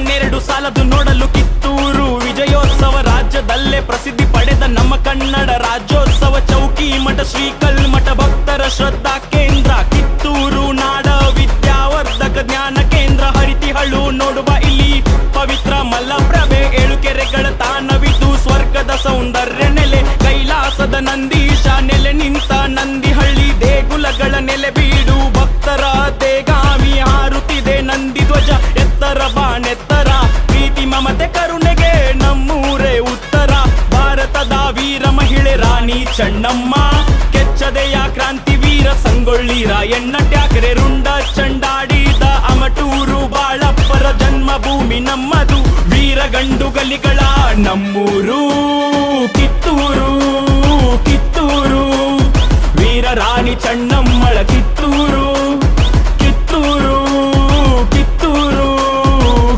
ಕಣ್ಣೆರಡು ಸಾಲದು ನೋಡಲು ಕಿತ್ತೂರು ವಿಜಯೋತ್ಸವ ರಾಜ್ಯದಲ್ಲೇ ಪ್ರಸಿದ್ಧಿ ಪಡೆದ ನಮ್ಮ ಕನ್ನಡ ರಾಜ್ಯೋತ್ಸವ ಚೌಕಿ ಮಠ, ಶ್ರೀಕಲ್ ಮಠ, ಭಕ್ತರ ಶ್ರದ್ಧಾ ಕೇಂದ್ರ, ಕಿತ್ತೂರು ನಾಡ ವಿದ್ಯಾವರ್ಧಕ ಜ್ಞಾನ ಕೇಂದ್ರ, ಹರಿತಿಹಳು ನೋಡುವ ಇಲ್ಲಿ ಪವಿತ್ರ ಮಲ್ಲಪ್ರಭೆ ಏಳು ಕೆರೆಗಳ ಸ್ವರ್ಗದ ಸೌಂದರ್ಯ ನೆಲೆ, ಕೈಲಾಸದ ನಂದೀಶ ರಾಣಿ ಚಣ್ಣಮ್ಮ ಕೆಚ್ಚದೆಯ ಕ್ರಾಂತಿ ವೀರ ಸಂಗೊಳ್ಳಿ, ರಾಯಣ್ಣ ಟ್ಯಾಕರೆ ರುಂಡ ಚಂಡಾಡಿದ ಅಮಟೂರು ಬಾಳಪ್ಪರ ಜನ್ಮಭೂಮಿ ನಮ್ಮದು. ವೀರ ಗಂಡುಗಲಿಗಳ ನಮ್ಮೂರು, ಕಿತ್ತೂರು ಕಿತ್ತೂರು. ವೀರ ರಾಣಿ ಚೆನ್ನ